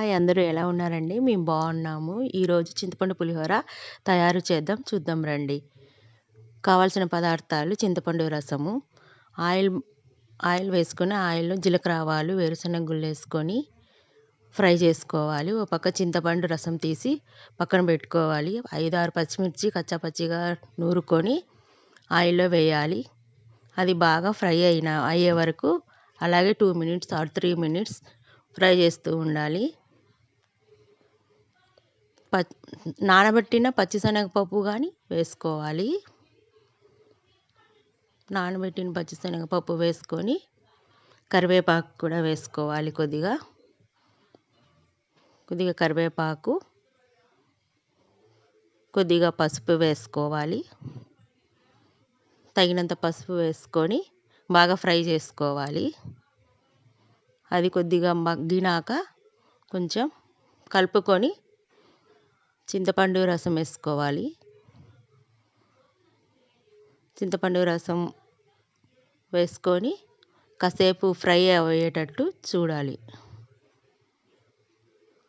Hi అందరూ ఎలా ఉన్నారండి? మేము బాగున్నాము. ఈరోజు చింతపండు పులిహోర తయారు చేద్దాం చూద్దాం రండి. కావాల్సిన పదార్థాలు చింతపండు రసము ఆయిల్ ఆయిల్ వేసుకొని ఆయిల్లో జీలకర్ర ఆవాలు వేరుశనగ గుళ్ళు వేసుకొని ఫ్రై చేసుకోవాలి. ఒక పక్క చింతపండు రసం తీసి పక్కన పెట్టుకోవాలి. ఐదు ఆరు పచ్చిమిర్చి కచ్చాపచ్చిగా నూరుకొని ఆయిల్లో వేయాలి. అది బాగా ఫ్రై అయిన అయ్యే వరకు అలాగే two minutes or three minutes fry చేస్తూ ఉండాలి. ప నానబెట్టిన పచ్చిశనగపప్పు కానీ వేసుకోవాలి. నానబెట్టిన పచ్చిశనగపప్పు వేసుకొని కరివేపాకు కూడా వేసుకోవాలి కొద్దిగా. కొద్దిగా కరివేపాకు కొద్దిగా పసుపు వేసుకోవాలి. తగినంత పసుపు వేసుకొని బాగా ఫ్రై చేసుకోవాలి. అది కొద్దిగా మగ్గినాక కొంచెం కలుపుకొని చింతపండు రసం వేసుకోవాలి. చింతపండు రసం వేసుకొని కాసేపు ఫ్రై అయ్యేటట్టు చూడాలి.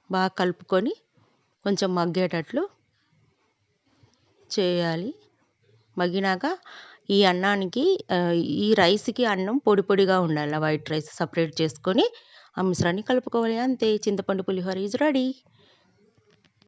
బాగా కలుపుకొని కొంచెం మగ్గేటట్లు చేయాలి. మగ్గినాక ఈ అన్నానికి ఈ రైస్కి అన్నం పొడి పొడిగా ఉండాలి. వైట్ రైస్ సపరేట్ చేసుకొని ఆ మిశ్రాన్ని కలుపుకోవాలి. అంతే. చింతపండు పులిహోర ఈజ్ రెడీ